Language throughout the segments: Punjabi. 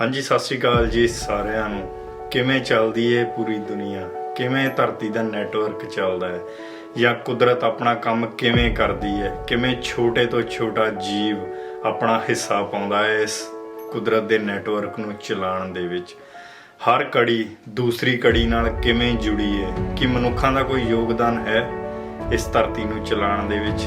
ਹਾਂਜੀ, ਸਤਿ ਸ਼੍ਰੀ ਅਕਾਲ ਜੀ ਸਾਰਿਆਂ ਨੂੰ। ਕਿਵੇਂ ਚੱਲਦੀ ਏ ਪੂਰੀ ਦੁਨੀਆ? ਕਿਵੇਂ ਧਰਤੀ ਦਾ ਨੈਟਵਰਕ ਚੱਲਦਾ ਹੈ ਜਾਂ ਕੁਦਰਤ ਆਪਣਾ ਕੰਮ ਕਿਵੇਂ ਕਰਦੀ ਹੈ ਕਿਵੇਂ ਛੋਟੇ ਤੋਂ ਛੋਟਾ ਜੀਵ ਆਪਣਾ ਹਿੱਸਾ ਪਾਉਂਦਾ ਹੈ ਇਸ ਕੁਦਰਤ ਦੇ ਨੈਟਵਰਕ ਨੂੰ ਚਲਾਉਣ ਦੇ ਵਿੱਚ? ਹਰ ਕੜੀ ਦੂਸਰੀ ਕੜੀ ਨਾਲ ਕਿਵੇਂ ਜੁੜੀ ਹੈ ਕਿ ਮਨੁੱਖਾਂ ਦਾ ਕੋਈ ਯੋਗਦਾਨ ਹੈ ਇਸ ਧਰਤੀ ਨੂੰ ਚਲਾਉਣ ਦੇ ਵਿੱਚ?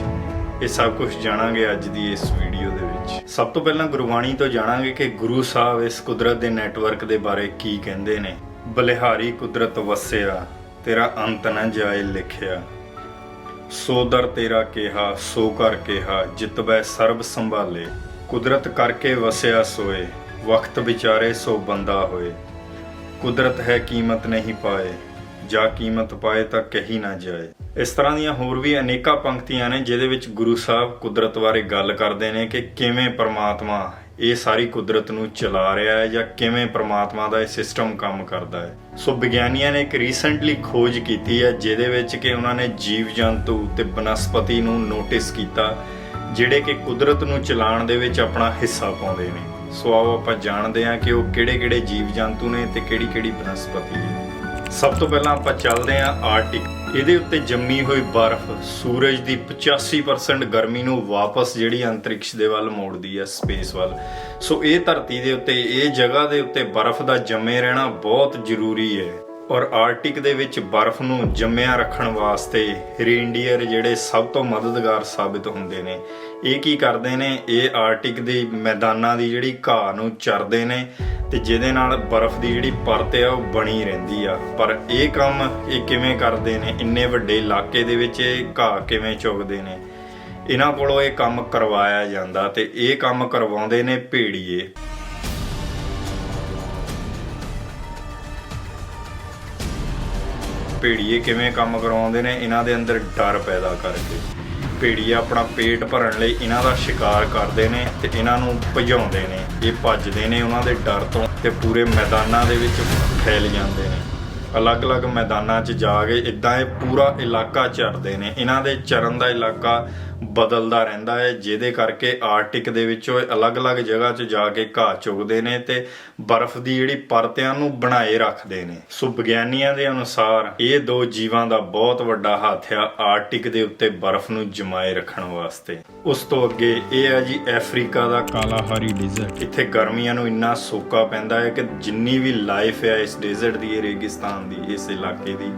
ਇਹ ਸਭ ਕੁਝ ਜਾਣਾਂਗੇ ਅੱਜ ਦੀ ਇਸ ਵੀਡੀਓ ਦੇ ਵਿੱਚ। ਸਭ ਤੋਂ ਪਹਿਲਾਂ ਗੁਰਬਾਣੀ ਤੋਂ ਜਾਣਾਂਗੇ ਕਿ ਗੁਰੂ ਸਾਹਿਬ ਇਸ ਕੁਦਰਤ ਦੇ ਨੈਟਵਰਕ ਦੇ ਬਾਰੇ ਕੀ ਕਹਿੰਦੇ ਨੇ। ਬਲਿਹਾਰੀ ਕੁਦਰਤ ਵਸਿਆ, ਤੇਰਾ ਅੰਤ ਨਾ ਜਾਏ ਲਿਖਿਆ। ਸੋ ਦਰ ਤੇਰਾ ਕਿਹਾ, ਸੋ ਕਰ ਕਿਹਾ ਜਿਤਬੈ ਸਰਬ ਸੰਭਾਲੇ। ਕੁਦਰਤ ਕਰਕੇ ਵਸਿਆ ਸੋਏ, ਵਕਤ ਵਿਚਾਰੇ ਸੋ ਬੰਦਾ ਹੋਏ। ਕੁਦਰਤ ਹੈ ਕੀਮਤ ਨਹੀਂ ਪਾਏ, ਜਾਂ ਕੀਮਤ ਪਾਏ ਤਾਂ ਕਹੀ ਨਾ ਜਾਏ। ਇਸ ਤਰ੍ਹਾਂ ਦੀਆਂ ਹੋਰ ਵੀ ਅਨੇਕਾਂ ਪੰਕਤੀਆਂ ਨੇ ਜਿਹਦੇ ਵਿੱਚ ਗੁਰੂ ਸਾਹਿਬ ਕੁਦਰਤ ਬਾਰੇ ਗੱਲ ਕਰਦੇ ਨੇ ਕਿ ਕਿਵੇਂ ਪਰਮਾਤਮਾ ਇਹ ਸਾਰੀ ਕੁਦਰਤ ਨੂੰ ਚਲਾ ਰਿਹਾ ਹੈ ਜਾਂ ਕਿਵੇਂ ਪਰਮਾਤਮਾ ਦਾ ਇਹ ਸਿਸਟਮ ਕੰਮ ਕਰਦਾ ਹੈ। ਸੋ ਵਿਗਿਆਨੀਆਂ ਨੇ ਇੱਕ ਰੀਸੈਂਟਲੀ ਖੋਜ ਕੀਤੀ ਹੈ ਜਿਹਦੇ ਵਿੱਚ ਕਿ ਉਹਨਾਂ ਨੇ ਜੀਵ ਜੰਤੂ ਤੇ ਬਨਸਪਤੀ ਨੂੰ ਨੋਟਿਸ ਕੀਤਾ, ਜਿਹੜੇ ਕਿ ਕੁਦਰਤ ਨੂੰ ਚਲਾਉਣ ਦੇ ਵਿੱਚ ਆਪਣਾ ਹਿੱਸਾ ਪਾਉਂਦੇ ਨੇ। ਸੋ ਆਓ ਆਪਾਂ ਜਾਣਦੇ ਹਾਂ ਕਿ ਉਹ ਕਿਹੜੇ-ਕਿਹੜੇ ਜੀਵ ਜੰਤੂ ਨੇ ਤੇ ਕਿਹੜੀ-ਕਿਹੜੀ ਬਨਸਪਤੀ ਹੈ ਸਭ ਤੋਂ ਪਹਿਲਾਂ ਆਪਾਂ ਚੱਲਦੇ ਹਾਂ ਆਰਟਿਕ ਇਹਦੇ ਉੱਤੇ ਜੰਮੀ ਹੋਈ ਬਰਫ਼ ਸੂਰਜ ਦੀ 85% ਗਰਮੀ ਨੂੰ ਵਾਪਸ ਜਿਹੜੀ ਅੰਤਰਿਕਸ਼ ਦੇ ਵੱਲ ਮੋੜਦੀ ਹੈ ਸਪੇਸ ਵੱਲ। ਸੋ ਇਹ ਧਰਤੀ ਦੇ ਉੱਤੇ, ਇਹ ਜਗ੍ਹਾ ਦੇ ਉੱਤੇ ਬਰਫ਼ ਦਾ ਜੰਮੇ ਰਹਿਣਾ ਬਹੁਤ ਜ਼ਰੂਰੀ ਹੈ। ਔਰ ਆਰਟਿਕ ਦੇ ਵਿੱਚ ਬਰਫ਼ ਨੂੰ ਜੰਮਿਆ ਰੱਖਣ ਵਾਸਤੇ ਰੇਨਡੀਅਰ ਜਿਹੜੇ ਸਭ ਤੋਂ ਮਦਦਗਾਰ ਸਾਬਿਤ ਹੁੰਦੇ ਨੇ। ਇਹ ਕੀ ਕਰਦੇ ਨੇ? ਇਹ ਆਰਟਿਕ ਦੇ ਮੈਦਾਨਾਂ ਦੀ ਜਿਹੜੀ ਘਾਹ ਨੂੰ ਚਰਦੇ ਨੇ ਤੇ ਜਿਹਦੇ ਨਾਲ ਬਰਫ਼ ਦੀ ਜਿਹੜੀ ਪਰਤ ਆ, ਉਹ ਬਣੀ ਰਹਿੰਦੀ ਆ। ਪਰ ਇਹ ਕੰਮ ਇਹ ਕਿਵੇਂ ਕਰਦੇ ਨੇ? ਇੰਨੇ ਵੱਡੇ ਇਲਾਕੇ ਦੇ ਵਿੱਚ ਇਹ ਘਾਹ ਕਿਵੇਂ ਚੁਗਦੇ ਨੇ? ਇਹਨਾਂ ਕੋਲੋਂ ਇਹ ਕੰਮ ਕਰਵਾਇਆ ਜਾਂਦਾ ਤੇ ਇਹ ਕੰਮ ਕਰਵਾਉਂਦੇ ਨੇ ਭੇੜੀਏ। ਭੇੜੀਏ ਕਿਵੇਂ ਕੰਮ ਕਰਵਾਉਂਦੇ ਨੇ, ਇਹਨਾਂ ਦੇ ਅੰਦਰ ਡਰ ਪੈਦਾ ਕਰਕੇ। ਭੇੜੀਏ ਆਪਣਾ ਪੇਟ ਭਰਨ ਲਈ ਇਹਨਾਂ ਦਾ ਸ਼ਿਕਾਰ ਕਰਦੇ ਨੇ ਤੇ ਇਹਨਾਂ ਨੂੰ ਭਜਾਉਂਦੇ ਨੇ। ਇਹ ਭੱਜਦੇ ਨੇ ਉਹਨਾਂ ਦੇ ਡਰ ਤੋਂ ਤੇ ਪੂਰੇ ਮੈਦਾਨਾਂ ਦੇ ਵਿੱਚ ਫੈਲ ਜਾਂਦੇ ਨੇ। ਅਲੱਗ-ਅਲੱਗ ਮੈਦਾਨਾਂ 'ਚ ਜਾ ਕੇ ਇਦਾਂ ਇਹ ਪੂਰਾ ਇਲਾਕਾ ਚਰਦੇ ਨੇ। ਇਹਨਾਂ ਦੇ ਚਰਨ ਦਾ ਇਲਾਕਾ ਬਦਲਦਾ ਰਹਿੰਦਾ ਹੈ, ਜਿਹਦੇ ਕਰਕੇ ਆਰਟਿਕ ਦੇ ਵਿੱਚ ਉਹ ਅਲੱਗ-ਅਲੱਗ ਜਗ੍ਹਾ 'ਚ ਜਾ ਕੇ ਘਾਹ ਚੁਗਦੇ ਨੇ ਤੇ ਬਰਫ਼ ਦੀ ਜਿਹੜੀ ਪਰਤਿਆਂ ਨੂੰ ਬਣਾਏ ਰੱਖਦੇ ਨੇ। ਸੋ ਵਿਗਿਆਨੀਆਂ ਦੇ ਅਨੁਸਾਰ ਇਹ ਦੋ ਜੀਵਾਂ ਦਾ ਬਹੁਤ ਵੱਡਾ ਹੱਥ ਆ, ਆਰਟਿਕ ਦੇ ਉੱਤੇ ਬਰਫ਼ ਨੂੰ ਜਮਾਏ ਰੱਖਣ ਵਾਸਤੇ। ਉਸ ਤੋਂ ਅੱਗੇ ਇਹ ਹੈ ਜੀ ਅਫਰੀਕਾ ਦਾ ਕਾਲਾਹਾਰੀ ਡਿਜ਼ਰਟ। ਇੱਥੇ ਗਰਮੀਆਂ ਨੂੰ ਇੰਨਾ ਸੋਕਾ ਪੈਂਦਾ ਹੈ ਕਿ ਜਿੰਨੀ ਵੀ ਲਾਈਫ ਹੈ ਇਸ ਡਿਜ਼ਰਟ ਦੀ, ਇਹ ਰੇਗਿਸਤਾਨ ਦੀ, ਇਸ ਇਲਾਕੇ ਦੀ।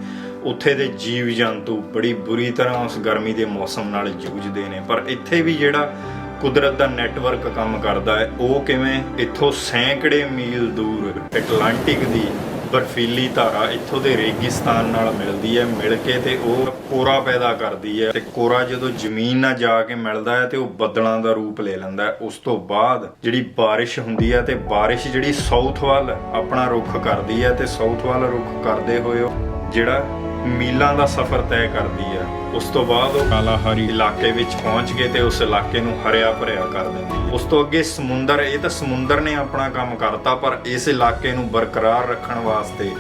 ਉੱਥੇ ਦੇ ਜੀਵ ਜੰਤੂ ਬੜੀ ਬੁਰੀ ਤਰ੍ਹਾਂ ਉਸ ਗਰਮੀ ਦੇ ਮੌਸਮ ਨਾਲ ਜੂਝਦੇ ਨੇ। ਪਰ ਇੱਥੇ ਵੀ ਜਿਹੜਾ ਕੁਦਰਤ ਦਾ ਨੈਟਵਰਕ ਕੰਮ ਕਰਦਾ ਹੈ, ਉਹ ਕਿਵੇਂ? ਇੱਥੋਂ ਸੈਂਕੜੇ ਮੀਲ ਦੂਰ ਐਟਲਾਂਟਿਕ ਦੀ ਬਰਫੀਲੀ ਧਾਰਾ ਇੱਥੋਂ ਦੇ ਰੇਗਿਸਤਾਨ ਨਾਲ ਮਿਲਦੀ ਹੈ, ਮਿਲ ਕੇ ਤੇ ਉਹ ਕੋਰਾ ਪੈਦਾ ਕਰਦੀ ਹੈ ਤੇ ਕੋਰਾ ਜਦੋਂ ਜ਼ਮੀਨ ਨਾਲ ਜਾ ਕੇ ਮਿਲਦਾ ਹੈ ਤੇ ਉਹ ਬੱਦਲਾਂ ਦਾ ਰੂਪ ਲੈ ਲੈਂਦਾ ਹੈ। ਉਸ ਤੋਂ ਬਾਅਦ ਜਿਹੜੀ ਬਾਰਿਸ਼ ਹੁੰਦੀ ਹੈ ਤੇ ਬਾਰਿਸ਼ ਜਿਹੜੀ ਸਾਊਥ ਵੱਲ ਆਪਣਾ ਰੁਖ ਕਰਦੀ ਹੈ ਤੇ ਸਾਊਥ ਵੱਲ ਰੁਖ ਕਰਦੇ ਹੋਏ ਉਹ ਜਿਹੜਾ ਮੀਲਾਂ ਦਾ ਸਫ਼ਰ ਤੈਅ ਕਰਦੀ ਹੈ। ਉਸ ਤੋਂ ਬਾਅਦ ਉਹ ਕਾਲਾਹਾਰੀ ਇਲਾਕੇ ਵਿੱਚ ਪਹੁੰਚ ਕੇ ਤੇ ਉਸ ਇਲਾਕੇ ਨੂੰ ਹਰਿਆ ਭਰਿਆ ਕਰ ਦਿੰਦੀ ਉਸ ਤੋਂ ਅੱਗੇ ਸਮੁੰਦਰ ਇਹ ਤਾਂ ਸਮੁੰਦਰ ਨੇ ਆਪਣਾ ਕੰਮ ਕਰਤਾ ਪਰ ਇਸ ਇਲਾਕੇ ਨੂੰ ਬਰਕਰਾਰ ਰੱਖਣ ਵਾਸਤੇ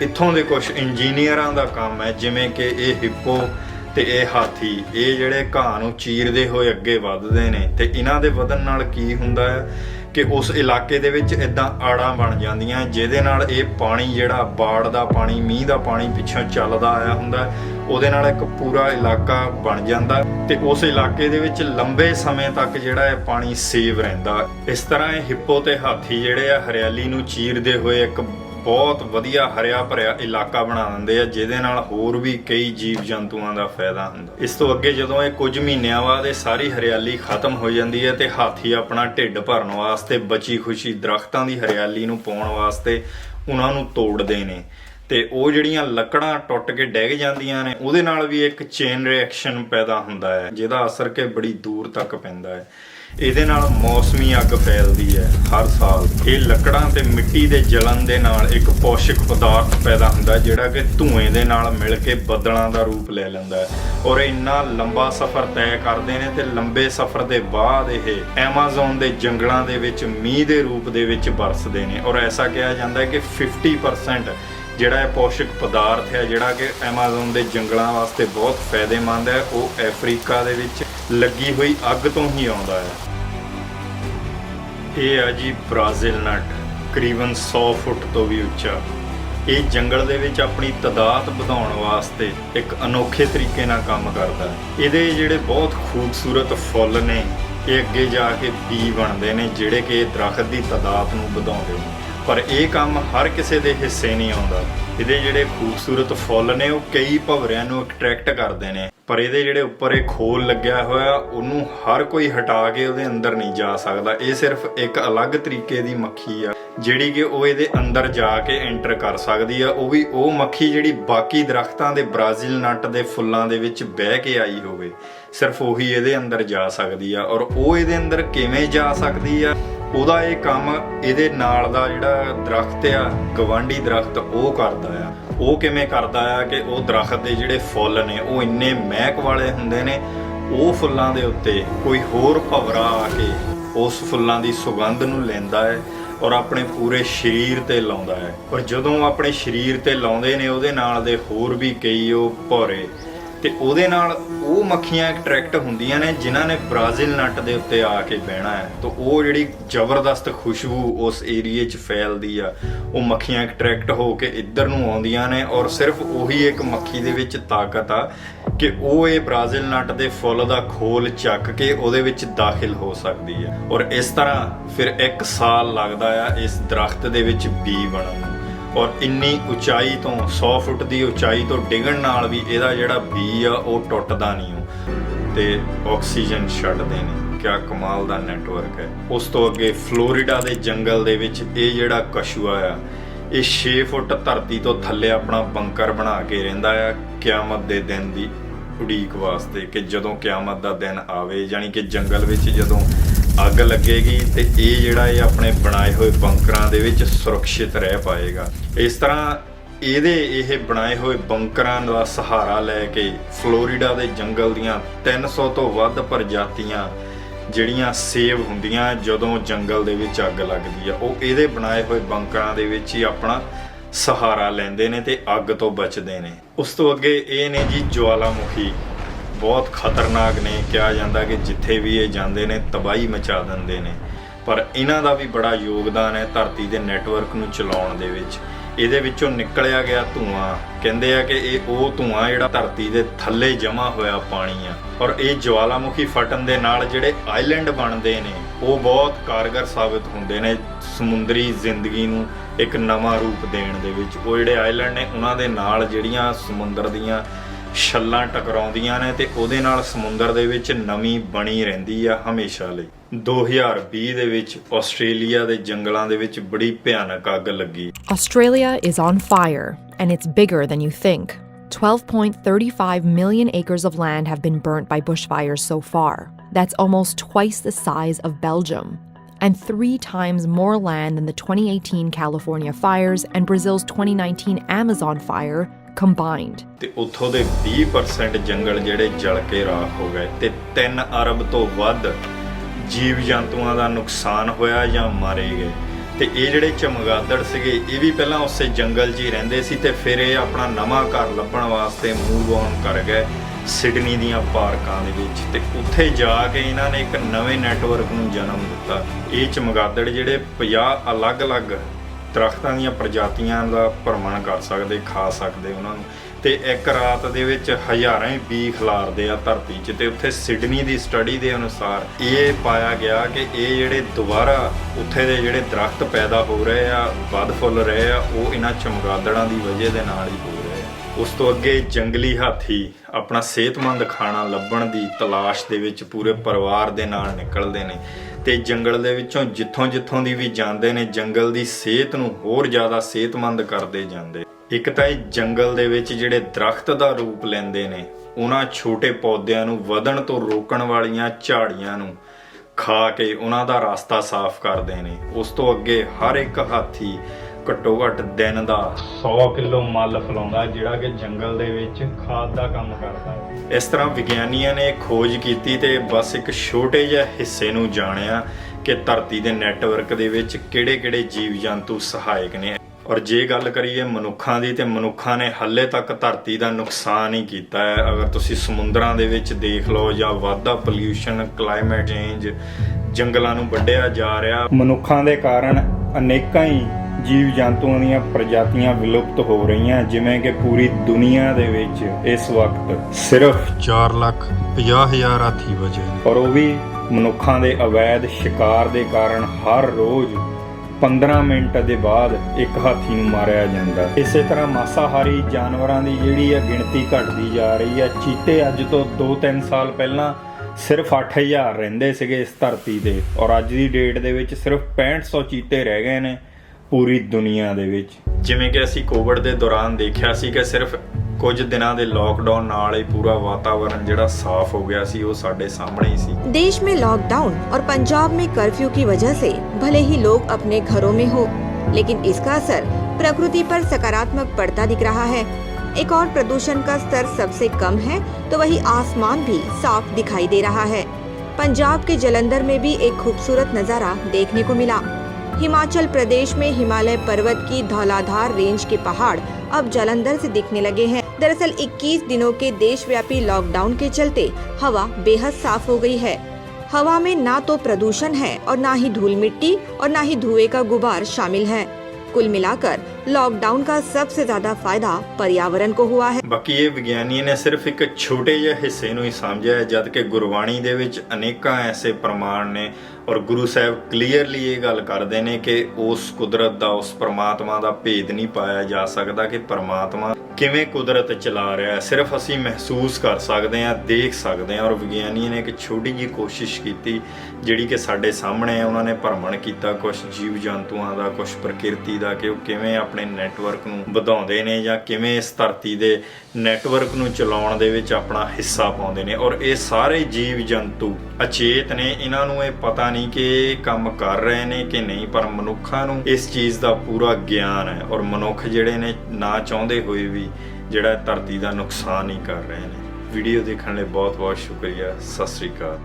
ਇੱਥੋਂ ਦੇ ਕੁਝ ਇੰਜੀਨੀਅਰਾਂ ਦਾ ਕੰਮ ਹੈ ਜਿਵੇਂ ਕਿ ਇਹ ਹਿੱਪੋ ਤੇ ਇਹ ਹਾਥੀ। ਇਹ ਜਿਹੜੇ ਘਾਹ ਨੂੰ ਚੀਰਦੇ ਹੋਏ ਅੱਗੇ ਵੱਧਦੇ ਨੇ ਤੇ ਇਹਨਾਂ ਦੇ ਵਧਣ ਨਾਲ ਕੀ ਹੁੰਦਾ ਹੈ? ਕਿ ਉਸ ਇਲਾਕੇ ਦੇ ਵਿੱਚ ਇਦਾਂ ਆੜਾਂ ਬਣ ਜਾਂਦੀਆਂ, ਜਿਹਦੇ ਨਾਲ ਇਹ ਪਾਣੀ ਜਿਹੜਾ ਬਾੜ ਦਾ ਪਾਣੀ, ਮੀਂਹ ਦਾ ਪਾਣੀ ਪਿੱਛੋਂ ਚੱਲਦਾ ਆਇਆ ਹੁੰਦਾ, ਉਹਦੇ ਨਾਲ ਇੱਕ ਪੂਰਾ ਇਲਾਕਾ ਬਣ ਜਾਂਦਾ ਤੇ ਉਸ ਇਲਾਕੇ ਦੇ ਵਿੱਚ ਲੰਬੇ ਸਮੇਂ ਤੱਕ ਜਿਹੜਾ ਇਹ ਪਾਣੀ ਸੇਵ ਰਹਿੰਦਾ। ਇਸ ਤਰ੍ਹਾਂ ਇਹ ਹਿੱਪੋ ਤੇ ਹਾਥੀ ਜਿਹੜੇ ਆ, ਹਰਿਆਲੀ ਨੂੰ ਚੀਰਦੇ ਹੋਏ ਇੱਕ ਬਹੁਤ ਵਧੀਆ ਹਰਿਆ ਭਰਿਆ ਇਲਾਕਾ ਬਣਾ ਦਿੰਦੇ ਆ, ਜਿਹਦੇ ਨਾਲ ਹੋਰ ਵੀ ਕਈ ਜੀਵ ਜੰਤੂਆਂ ਦਾ ਫਾਇਦਾ ਹੁੰਦਾ। ਇਸ ਤੋਂ ਅੱਗੇ ਜਦੋਂ ਇਹ ਕੁਝ ਮਹੀਨਿਆਂ ਬਾਅਦ ਇਹ ਸਾਰੀ ਹਰਿਆਲੀ ਖਤਮ ਹੋ ਜਾਂਦੀ ਹੈ ਤੇ ਹਾਥੀ ਆਪਣਾ ਢਿੱਡ ਭਰਨ ਵਾਸਤੇ, ਬਚੀ ਖੁਸ਼ੀ ਦਰਖਤਾਂ ਦੀ ਹਰਿਆਲੀ ਨੂੰ ਪਾਉਣ ਵਾਸਤੇ ਉਹਨਾਂ ਨੂੰ ਤੋੜਦੇ ਨੇ। ਤੇ ਉਹ ਜਿਹੜੀਆਂ ਲੱਕੜਾਂ ਟੁੱਟ ਕੇ ਡਿੱਗ ਜਾਂਦੀਆਂ ਨੇ, ਉਹਦੇ ਨਾਲ ਵੀ ਇੱਕ ਚੇਨ ਰਿਐਕਸ਼ਨ ਪੈਦਾ ਹੁੰਦਾ ਹੈ, ਜਿਹਦਾ ਅਸਰ ਕਿ ਬੜੀ ਦੂਰ ਤੱਕ ਪੈਂਦਾ ਹੈ। ਇਹਦੇ ਨਾਲ ਮੌਸਮੀ ਅੱਗ ਫੈਲਦੀ ਹੈ ਹਰ ਸਾਲ। ਇਹ ਲੱਕੜਾਂ ਤੇ ਮਿੱਟੀ ਦੇ ਜਲਣ ਦੇ ਨਾਲ ਇੱਕ ਪੋਸ਼ਕ ਪਦਾਰਥ ਪੈਦਾ ਹੁੰਦਾ ਜਿਹੜਾ ਕਿ ਧੂਏ ਦੇ ਨਾਲ ਮਿਲ ਕੇ ਬੱਦਲਾਂ ਦਾ ਰੂਪ ਲੈ ਲੈਂਦਾ ਹੈ। ਔਰ ਇੰਨਾ ਲੰਬਾ ਸਫ਼ਰ ਤੈਅ ਕਰਦੇ ਨੇ ਤੇ ਲੰਬੇ ਸਫ਼ਰ ਦੇ ਬਾਅਦ ਇਹ ਐਮਾਜ਼ਨ ਦੇ ਜੰਗਲਾਂ ਦੇ ਵਿੱਚ, ਮੀਂਹ ਦੇ ਰੂਪ ਦੇ ਵਿੱਚ ਬਰਸਦੇ ਨੇ। ਔਰ ਐਸਾ ਕਿਹਾ ਜਾਂਦਾ ਹੈ ਕਿ 50% ਜਿਹੜਾ ਇਹ ਪੌਸ਼ਿਕ ਪਦਾਰਥ ਹੈ, ਜਿਹੜਾ ਕਿ ਐਮਾਜ਼ਨ ਦੇ ਜੰਗਲਾਂ ਵਾਸਤੇ ਬਹੁਤ ਫਾਇਦੇਮੰਦ ਹੈ, ਉਹ ਅਫਰੀਕਾ ਦੇ ਵਿੱਚ ਲੱਗੀ ਹੋਈ ਅੱਗ ਤੋਂ ਹੀ ਆਉਂਦਾ ਹੈ। ਇਹ ਆ ਜੀ ਬ੍ਰਾਜ਼ਿਲ ਨਟ ਤਕਰੀਬਨ 100 ਫੁੱਟ ਤੋਂ ਵੀ ਉੱਚਾ। ਇਹ ਜੰਗਲ ਦੇ ਵਿੱਚ ਆਪਣੀ ਤਦਾਦ ਵਧਾਉਣ ਵਾਸਤੇ ਇੱਕ ਅਨੋਖੇ ਤਰੀਕੇ ਨਾਲ ਕੰਮ ਕਰਦਾ ਹੈ। ਇਹਦੇ ਜਿਹੜੇ ਬਹੁਤ ਖੂਬਸੂਰਤ ਫੁੱਲ ਨੇ, ਇਹ ਅੱਗੇ ਜਾ ਕੇ ਬੀ ਬਣਦੇ ਨੇ, ਜਿਹੜੇ ਕਿ ਇਹ ਦਰਖਤ ਦੀ ਤਦਾਦ ਨੂੰ ਵਧਾਉਂਦੇ ਨੇ। ਪਰ ਇਹ ਕੰਮ ਹਰ ਕਿਸੇ ਦੇ ਹਿੱਸੇ ਨਹੀਂ ਆਉਂਦਾ। ਇਹਦੇ ਜਿਹੜੇ ਖੂਬਸੂਰਤ ਫੁੱਲ ਨੇ, ਉਹ ਕਈ ਭਵਰਿਆਂ ਨੂੰ ਅਟਰੈਕਟ ਕਰਦੇ ਨੇ। ਪਰ ਇਹਦੇ ਜਿਹੜੇ ਉੱਪਰ ਇਹ ਖੋਲ ਲੱਗਿਆ ਹੋਇਆ, ਉਹਨੂੰ ਹਰ ਕੋਈ ਹਟਾ ਕੇ ਉਹਦੇ ਅੰਦਰ ਨਹੀਂ ਜਾ ਸਕਦਾ। ਇਹ ਸਿਰਫ ਇੱਕ ਅਲੱਗ ਤਰੀਕੇ ਦੀ ਮੱਖੀ ਆ, ਜਿਹੜੀ ਕਿ ਉਹ ਇਹਦੇ ਅੰਦਰ ਜਾ ਕੇ ਐਂਟਰ ਕਰ ਸਕਦੀ ਆ। ਉਹ ਵੀ ਉਹ ਮੱਖੀ ਜਿਹੜੀ ਬਾਕੀ ਦਰਖਤਾਂ ਦੇ ਬ੍ਰਾਜ਼ੀਲ ਨਟ ਦੇ ਫੁੱਲਾਂ ਦੇ ਵਿੱਚ ਬਹਿ ਕੇ ਆਈ ਹੋਵੇ, ਸਿਰਫ ਉਹੀ ਇਹਦੇ ਅੰਦਰ ਜਾ ਸਕਦੀ ਆ। ਔਰ ਉਹ ਇਹਦੇ ਅੰਦਰ ਕਿਵੇਂ ਜਾ ਸਕਦੀ ਆ? ਉਹਦਾ ਇਹ ਕੰਮ ਇਹਦੇ ਨਾਲ ਦਾ ਜਿਹੜਾ ਦਰਖਤ ਆ, ਗਵਾਂਢੀ ਦਰਖਤ, ਉਹ ਕਰਦਾ ਆ। ਉਹ ਕਿਵੇਂ ਕਰਦਾ ਆ ਕਿ ਉਹ ਦਰਖਤ ਦੇ ਜਿਹੜੇ ਫੁੱਲ ਨੇ, ਉਹ ਇੰਨੇ ਮਹਿਕ ਵਾਲੇ ਹੁੰਦੇ ਨੇ, ਉਹ ਫੁੱਲਾਂ ਦੇ ਉੱਤੇ ਕੋਈ ਹੋਰ ਭਵਰਾ ਆ ਕੇ ਉਸ ਫੁੱਲਾਂ ਦੀ ਸੁਗੰਧ ਨੂੰ ਲੈਂਦਾ ਹੈ ਔਰ ਆਪਣੇ ਪੂਰੇ ਸਰੀਰ ਤੇ ਲਾਉਂਦਾ ਹੈ। ਔਰ ਜਦੋਂ ਆਪਣੇ ਸਰੀਰ ਤੇ ਲਾਉਂਦੇ ਨੇ, ਉਹਦੇ ਨਾਲ ਦੇ ਹੋਰ ਵੀ ਕਈ ਉਹ ਭੌਰੇ ਤੇ ਉਹਦੇ ਨਾਲ ਉਹ ਮੱਖੀਆਂ ਅਟਰੈਕਟ ਹੁੰਦੀਆਂ ਨੇ, ਜਿਨ੍ਹਾਂ ਨੇ ਬ੍ਰਾਜ਼ੀਲ ਨਟ ਦੇ ਉੱਤੇ ਆ ਕੇ ਬਹਿਣਾ ਹੈ। ਤਾਂ ਉਹ ਜਿਹੜੀ ਜ਼ਬਰਦਸਤ ਖੁਸ਼ਬੂ ਉਸ ਏਰੀਏ 'ਚ ਫੈਲਦੀ ਆ, ਉਹ ਮੱਖੀਆਂ ਅਟਰੈਕਟ ਹੋ ਕੇ ਇੱਧਰ ਨੂੰ ਆਉਂਦੀਆਂ ਨੇ ਔਰ ਸਿਰਫ ਉਹੀ ਇੱਕ ਮੱਖੀ ਦੇ ਵਿੱਚ ਤਾਕਤ ਆ ਕਿ ਉਹ ਇਹ ਬ੍ਰਾਜ਼ੀਲ ਨਟ ਦੇ ਫੁੱਲ ਦਾ ਖੋਲ ਚੱਕ ਕੇ ਉਹਦੇ ਵਿੱਚ ਦਾਖਲ ਹੋ ਸਕਦੀ ਹੈ ਔਰ ਇਸ ਤਰ੍ਹਾਂ ਫਿਰ 1 ਸਾਲ ਲੱਗਦਾ ਆ ਇਸ ਦਰਖਤ ਦੇ ਵਿੱਚ ਬੀ ਬਣਨ ਨੂੰ। ਔਰ ਇੰਨੀ ਉਚਾਈ ਤੋਂ 100 ਫੁੱਟ ਦੀ ਉਚਾਈ ਤੋਂ ਡਿੱਗਣ ਨਾਲ ਵੀ ਇਹਦਾ ਜਿਹੜਾ ਬੀ ਆ, ਉਹ ਟੁੱਟਦਾ ਨਹੀਂ ਉਹ। ਤੇ ਆਕਸੀਜਨ ਛੱਡਦੇ ਨੇ। ਕਿਆ ਕਮਾਲ ਦਾ ਨੈਟਵਰਕ ਹੈ। ਉਸ ਤੋਂ ਅੱਗੇ ਫਲੋਰੀਡਾ ਦੇ ਜੰਗਲ ਦੇ ਵਿੱਚ ਇਹ ਜਿਹੜਾ ਕਸ਼ੂਆ ਆ, ਇਹ 6 ਫੁੱਟ ਧਰਤੀ ਤੋਂ ਥੱਲੇ ਆਪਣਾ ਬੰਕਰ ਬਣਾ ਕੇ ਰਹਿੰਦਾ ਆ। ਕਿਆਮਤ ਦੇ ਦਿਨ ਦੀ ਉਡੀਕ ਵਾਸਤੇ ਕਿ ਜਦੋਂ ਕਿਆਮਤ ਦਾ ਦਿਨ ਆਵੇ, ਯਾਨੀ ਕਿ ਜੰਗਲ ਵਿੱਚ ਜਦੋਂ ਅੱਗ ਲੱਗੇਗੀ ਤੇ ਇਹ ਜਿਹੜਾ ਇਹ ਆਪਣੇ ਬਣਾਏ ਹੋਏ ਬੰਕਰਾਂ ਦੇ ਵਿੱਚ ਸੁਰੱਖਿਅਤ ਰਹਿ ਪਾਏਗਾ। ਇਸ ਤਰ੍ਹਾਂ ਇਹਦੇ ਇਹ ਬਣਾਏ ਹੋਏ ਬੰਕਰਾਂ ਦਾ ਸਹਾਰਾ ਲੈ ਕੇ ਫਲੋਰੀਡਾ ਦੇ ਜੰਗਲ ਦੀਆਂ 300 ਤੋਂ ਵੱਧ ਪ੍ਰਜਾਤੀਆਂ ਜਿਹੜੀਆਂ ਸੇਵ ਹੁੰਦੀਆਂ ਜਦੋਂ ਜੰਗਲ ਦੇ ਵਿੱਚ ਅੱਗ ਲੱਗਦੀ ਆ, ਉਹ ਇਹਦੇ ਬਣਾਏ ਹੋਏ ਬੰਕਰਾਂ ਦੇ ਵਿੱਚ ਹੀ ਆਪਣਾ ਸਹਾਰਾ ਲੈਂਦੇ ਨੇ ਤੇ ਅੱਗ ਤੋਂ ਬਚਦੇ ਨੇ। ਉਸ ਤੋਂ ਅੱਗੇ ਇਹ ਨੇ ਜੀ ਜਵਾਲਾਮੁਖੀ ਬਹੁਤ ਖਤਰਨਾਕ ਨੇ। ਕਿਹਾ ਜਾਂਦਾ ਕਿ ਜਿੱਥੇ ਵੀ ਇਹ ਜਾਂਦੇ ਨੇ, ਤਬਾਹੀ ਮਚਾ ਦਿੰਦੇ ਨੇ। ਪਰ ਇਹਨਾਂ ਦਾ ਵੀ ਬੜਾ ਯੋਗਦਾਨ ਹੈ ਧਰਤੀ ਦੇ ਨੈਟਵਰਕ ਨੂੰ ਚਲਾਉਣ ਦੇ ਵਿੱਚ। ਇਹਦੇ ਵਿੱਚੋਂ ਨਿਕਲਿਆ ਗਿਆ ਧੂਆਂ। ਕਹਿੰਦੇ ਆ ਕਿ ਇਹ ਉਹ ਧੂਆਂ ਜਿਹੜਾ ਧਰਤੀ ਦੇ ਥੱਲੇ ਜਮਾ ਹੋਇਆ ਪਾਣੀ ਆ। ਔਰ ਇਹ ਜਵਾਲਾਮੁਖੀ ਫਟਣ ਦੇ ਨਾਲ ਜਿਹੜੇ ਆਈਲੈਂਡ ਬਣਦੇ ਨੇ, ਉਹ ਬਹੁਤ ਕਾਰਗਰ ਸਾਬਤ ਹੁੰਦੇ ਨੇ ਸਮੁੰਦਰੀ ਜ਼ਿੰਦਗੀ ਨੂੰ ਇੱਕ ਨਵਾਂ ਰੂਪ ਦੇਣ ਦੇ ਵਿੱਚ। ਉਹ ਜਿਹੜੇ ਆਈਲੈਂਡ ਨੇ, ਉਹਨਾਂ ਦੇ ਨਾਲ ਜਿਹੜੀਆਂ ਸਮੁੰਦਰ ਦੀਆਂ ਛੱਲਾਂ ਟਕਰਾਉਂਦੀਆਂ ਨੇ ਤੇ ਉਹਦੇ ਨਾਲ ਸਮੁੰਦਰ ਦੇ ਵਿੱਚ ਨਮੀ ਬਣੀ ਰਹਿੰਦੀ ਆ ਹਮੇਸ਼ਾ ਲਈ 2020 ਦੇ ਵਿੱਚ ਆਸਟ੍ਰੇਲੀਆ ਦੇ ਜੰਗਲਾਂ ਦੇ ਵਿੱਚ ਬੜੀ ਭਿਆਨਕ ਅੱਗ ਲੱਗੀ Australia is on fire, and it's bigger than you think. 12.35 million acres of land have been burnt by bushfires so far. That's almost twice the size of Belgium, and three times more land than the 2018 California fires and Brazil's 2019 Amazon fire combined. ਤੇ ਉੱਥੋਂ ਦੇ 20% ਜੰਗਲ ਜਿਹੜੇ ਜਲ ਕੇ ਰਾਖ ਹੋ ਗਏ ਤੇ 3 ਅਰਬ ਤੋਂ ਵੱਧ ਜੀਵ ਜੰਤੂਆਂ ਦਾ ਨੁਕਸਾਨ ਹੋਇਆ ਜਾਂ ਮਾਰੇ ਗਏ। ਤੇ ਇਹ ਜਿਹੜੇ ਚਮਗਾਦੜ ਸੀਗੇ, ਇਹ ਵੀ ਪਹਿਲਾਂ ਉਸੇ ਜੰਗਲ 'ਚ ਹੀ ਰਹਿੰਦੇ ਸੀ ਤੇ ਫਿਰ ਇਹ ਆਪਣਾ ਨਵਾਂ ਘਰ ਲੱਭਣ ਵਾਸਤੇ ਮੂਵ ਔਨ ਕਰ ਗਏ ਸਿਡਨੀ ਦੀਆਂ ਪਾਰਕਾਂ ਦੇ ਵਿੱਚ। ਤੇ ਉੱਥੇ ਜਾ ਕੇ ਇਹਨਾਂ ਨੇ ਇੱਕ ਨਵੇਂ ਨੈਟਵਰਕ ਨੂੰ ਜਨਮ ਦਿੱਤਾ। ਇਹ ਚਮਗਾਦੜ ਜਿਹੜੇ 50 ਅਲੱਗ-ਅਲੱਗ ਦਰਖਤਾਂ ਦੀਆਂ ਪ੍ਰਜਾਤੀਆਂ ਦਾ ਭਰਮਣ ਕਰ ਸਕਦੇ, ਖਾ ਸਕਦੇ ਉਹਨਾਂ ਨੂੰ। ਤੇ ਇੱਕ ਰਾਤ ਦੇ ਵਿੱਚ ਹਜ਼ਾਰਾਂ ਹੀ ਬੀ ਖਿਲਾਰਦੇ ਆ ਧਰਤੀ 'ਚ ਤੇ ਉੱਥੇ ਸਿਡਨੀ ਦੀ ਸਟੱਡੀ ਦੇ ਅਨੁਸਾਰ ਇਹ ਪਾਇਆ ਗਿਆ ਕਿ ਇਹ ਜਿਹੜੇ ਦੁਬਾਰਾ ਉੱਥੇ ਦੇ ਜਿਹੜੇ ਦਰਖਤ ਪੈਦਾ ਹੋ ਰਹੇ ਆ, ਵੱਧ ਫੁੱਲ ਰਹੇ ਆ, ਉਹ ਇਹਨਾਂ ਚਮਗਾਦੜਾਂ ਦੀ ਵਜ੍ਹਾ ਦੇ ਨਾਲ ਹੀ ਹੋ ਉਸ ਤੋਂ ਅੱਗੇ ਜੰਗਲੀ ਹਾਥੀ ਆਪਣਾ ਸਿਹਤਮੰਦ ਖਾਣਾ ਲੱਭਣ ਦੀ ਤਲਾਸ਼ ਦੇ ਵਿੱਚ ਪੂਰੇ ਪਰਿਵਾਰ ਦੇ ਨਾਲ ਨਿਕਲਦੇ ਨੇ ਤੇ ਜੰਗਲ ਦੇ ਵਿੱਚੋਂ ਜਿੱਥੋਂ ਜਿੱਥੋਂ ਦੀ ਵੀ ਜਾਂਦੇ ਨੇ, ਜੰਗਲ ਦੀ ਸਿਹਤ ਨੂੰ ਹੋਰ ਜ਼ਿਆਦਾ ਸਿਹਤਮੰਦ ਕਰਦੇ ਜਾਂਦੇ। ਇੱਕ ਤਾਂ ਇਹ ਜੰਗਲ ਦੇ ਵਿੱਚ ਜਿਹੜੇ ਦਰਖਤ ਦਾ ਰੂਪ ਲੈਂਦੇ ਨੇ, ਉਹਨਾਂ ਛੋਟੇ ਪੌਦਿਆਂ ਨੂੰ ਵਧਣ ਤੋਂ ਰੋਕਣ ਵਾਲੀਆਂ ਝਾੜੀਆਂ ਨੂੰ ਖਾ ਕੇ ਉਹਨਾਂ ਦਾ ਰਸਤਾ ਸਾਫ਼ ਕਰਦੇ ਨੇ। ਉਸ ਤੋਂ ਅੱਗੇ ਹਰ ਇੱਕ ਹਾਥੀ ਘੱਟੋ ਘੱਟ ਦਿਨ ਦਾ। 100 ਕਿਲੋ ਮੱਲ ਫਲਾਉਂਦਾ ਜਿਹੜਾ ਕਿ ਜੰਗਲ ਦੇ ਵਿੱਚ ਖਾਦ ਦਾ ਕੰਮ ਕਰਦਾ। ਹੈ ਇਸ ਤਰ੍ਹਾਂ ਵਿਗਿਆਨੀਆਂ ਨੇ ਖੋਜ ਕੀਤੀ ਤੇ ਬਸ ਇੱਕ ਛੋਟੇ ਜਿਹੇ ਹਿੱਸੇ ਨੂੰ ਜਾਣਿਆ ਕਿ ਧਰਤੀ ਦੇ ਨੈਟਵਰਕ ਦੇ ਵਿੱਚ ਕਿਹੜੇ-ਕਿਹੜੇ ਜੀਵ ਜੰਤੂ ਸਹਾਇਕ ਨੇ। ਔਰ ਜੇ ਗੱਲ ਕਰੀਏ ਮਨੁੱਖਾਂ ਦੀ ਤੇ ਮਨੁੱਖਾਂ ਨੇ ਹੱਲੇ ਤੱਕ ਧਰਤੀ ਦਾ ਨੁਕਸਾਨ ਹੀ ਕੀਤਾ ਹੈ। ਅਗਰ ਤੁਸੀਂ ਸਮੁੰਦਰਾਂ ਦੇ ਵਿੱਚ ਦੇਖ ਲਓ ਜਾਂ ਵਾਧਾ ਪੋਲਿਊਸ਼ਨ ਕਲਾਈਮੇਟ ਚੇਂਜ ਜੰਗਲਾਂ ਨੂੰ ਵੱਢਿਆ ਜਾ ਰਿਹਾ ਮਨੁੱਖਾਂ ਦੇ ਕਾਰਨ ਅਨੇਕਾਂ ਹੀ ਜੀਵ ਜੰਤੂਆਂ ਦੀਆਂ ਪ੍ਰਜਾਤੀਆਂ ਵਿਲੁਪਤ ਹੋ ਰਹੀਆਂ, ਜਿਵੇਂ ਕਿ ਪੂਰੀ ਦੁਨੀਆ ਦੇ ਵਿੱਚ ਇਸ ਵਕਤ ਸਿਰਫ 4 ਲੱਖ 50 ਹਜ਼ਾਰ ਹਾਥੀ ਬਚੇ ਨੇ। ਔਰ ਉਹ ਵੀ ਮਨੁੱਖਾਂ ਦੇ ਅਵੈਧ ਸ਼ਿਕਾਰ ਦੇ ਕਾਰਨ ਹਰ ਰੋਜ਼ 15 ਮਿੰਟ ਦੇ ਬਾਅਦ ਇੱਕ ਹਾਥੀ ਨੂੰ ਮਾਰਿਆ ਜਾਂਦਾ ਇਸੇ ਤਰ੍ਹਾਂ ਮਾਸਾਹਾਰੀ ਜਾਨਵਰਾਂ ਦੀ ਜਿਹੜੀ ਆ ਗਿਣਤੀ ਘਟਦੀ ਜਾ ਰਹੀ ਹੈ, ਚੀਤੇ ਅੱਜ ਤੋਂ 2-3 ਸਾਲ ਪਹਿਲਾਂ ਸਿਰਫ 8000 ਰਹਿੰਦੇ ਸੀਗੇ ਇਸ ਧਰਤੀ ਤੇ। ਔਰ ਅੱਜ ਦੀ ਡੇਟ ਦੇ ਵਿੱਚ ਸਿਰਫ 6500 ਚੀਤੇ ਰਹਿ ਗਏ ਨੇ। ਪੂਰੀ ਦੁਨੀਆ ਦੇ ਵਿੱਚ ਜਿਵੇਂ ਕਿ ਅਸੀਂ ਕੋਵਿਡ ਦੇ ਦੌਰਾਨ ਦੇਖਿਆ ਸੀ ਕਿ ਸਿਰਫ ਕੁਝ ਦਿਨਾਂ ਦੇ ਲੋਕਡਾਊਨ ਨਾਲ ਹੀ ਪੂਰਾ ਵਾਤਾਵਰਣ ਜਿਹੜਾ ਸਾਫ਼ ਹੋ ਗਿਆ ਸੀ ਉਹ ਸਾਡੇ ਸਾਹਮਣੇ ਹੀ ਸੀ देश में लॉकडाउन और पंजाब में कर्फ्यू की वजह से भले ही लोग अपने घरों में हो लेकिन इसका असर प्रकृति पर सकारात्मक पड़ता दिख रहा है एक और प्रदूषण का स्तर सबसे कम है तो वही आसमान भी साफ दिखाई दे रहा है पंजाब के जलंधर में भी एक खूबसूरत नजारा देखने को मिला हिमाचल प्रदेश में हिमालय पर्वत की धौलाधार रेंज के पहाड़ अब जलंधर से दिखने लगे हैं। दरअसल 21 दिनों के देशव्यापी लॉकडाउन के चलते हवा बेहद साफ़ हो गई है। हवा में ना तो प्रदूषण है और ना ही धूल मिट्टी और ना ही धुएँ का गुबार शामिल है। कुल मिलाकर लॉकडाउन का सबसे ज्यादा फायदा पर्यावरण को हुआ है ਬਾਕੀ ਇਹ ਵਿਗਿਆਨੀ ਨੇ ਸਿਰਫ ਇੱਕ ਛੋਟੇ ਜਿਹੇ ਹਿੱਸੇ ਨੂੰ ਹੀ ਸਮਝਿਆ ਹੈ, ਜਦ ਕਿ ਗੁਰਬਾਣੀ ਦੇ ਵਿੱਚ ਅਨੇਕਾਂ ਐਸੇ ਪ੍ਰਮਾਣ ਨੇ ਔਰ ਗੁਰੂ ਸਾਹਿਬ ਕਲੀਅਰਲੀ ਇਹ ਗੱਲ ਕਰਦੇ ਨੇ ਕਿ ਉਸ ਕੁਦਰਤ ਦਾ ਉਸ ਪ੍ਰਮਾਤਮਾ ਦਾ ਭੇਦ ਨਹੀਂ ਪਾਇਆ ਜਾ ਸਕਦਾ ਕਿ ਪ੍ਰਮਾਤਮਾ ਕਿਵੇਂ ਕੁਦਰਤ ਚਲਾ ਰਿਹਾ ਹੈ? ਸਿਰਫ ਅਸੀਂ ਮਹਿਸੂਸ ਕਰ ਸਕਦੇ ਹਾਂ, ਦੇਖ ਸਕਦੇ ਹਾਂ। ਔਰ ਵਿਗਿਆਨੀਆਂ ਨੇ ਇੱਕ ਛੋਟੀ ਜੀ ਕੋਸ਼ਿਸ਼ ਕੀਤੀ, ਜਿਹੜੀ ਕਿ ਸਾਡੇ ਸਾਹਮਣੇ ਹੈ। ਉਹਨਾਂ ਨੇ ਭਰਮਣ ਕੀਤਾ ਕੁਝ ਜੀਵ ਜੰਤੂਆਂ ਦਾ ਕੁਝ ਪ੍ਰਕਿਰਤੀ ਦਾ, ਕਿ ਉਹ ਕਿਵੇਂ ਆਪਣੇ ਨੈਟਵਰਕ ਨੂੰ ਵਧਾਉਂਦੇ ਨੇ ਜਾਂ ਕਿਵੇਂ ਇਸ ਧਰਤੀ ਦੇ ਨੈਟਵਰਕ ਨੂੰ ਚਲਾਉਣ ਦੇ ਵਿੱਚ ਆਪਣਾ ਹਿੱਸਾ ਪਾਉਂਦੇ ਨੇ। ਔਰ ਇਹ ਸਾਰੇ ਜੀਵ ਜੰਤੂ ਅਚੇਤ ਨੇ। ਇਹਨਾਂ ਨੂੰ ਇਹ ਪਤਾ ਨਹੀਂ ਕਿ ਇਹ ਕੰਮ ਕਰ ਰਹੇ ਨੇ ਕਿ ਨਹੀਂ, ਪਰ ਮਨੁੱਖਾਂ ਨੂੰ ਇਸ ਚੀਜ਼ ਦਾ ਪੂਰਾ ਗਿਆਨ ਹੈ। ਔਰ ਮਨੁੱਖ ਜਿਹੜੇ ਨੇ ਨਾ ਚਾਹੁੰਦੇ ਹੋਏ ਵੀ ਵੀ ਜਿਹੜਾ ਧਰਤੀ ਦਾ ਨੁਕਸਾਨ ਹੀ ਕਰ ਰਹੇ ਨੇ। ਵੀਡੀਓ ਦੇਖਣ ਲਈ ਬਹੁਤ ਬਹੁਤ ਸ਼ੁਕਰੀਆ। ਸਤਿ ਸ੍ਰੀ ਅਕਾਲ।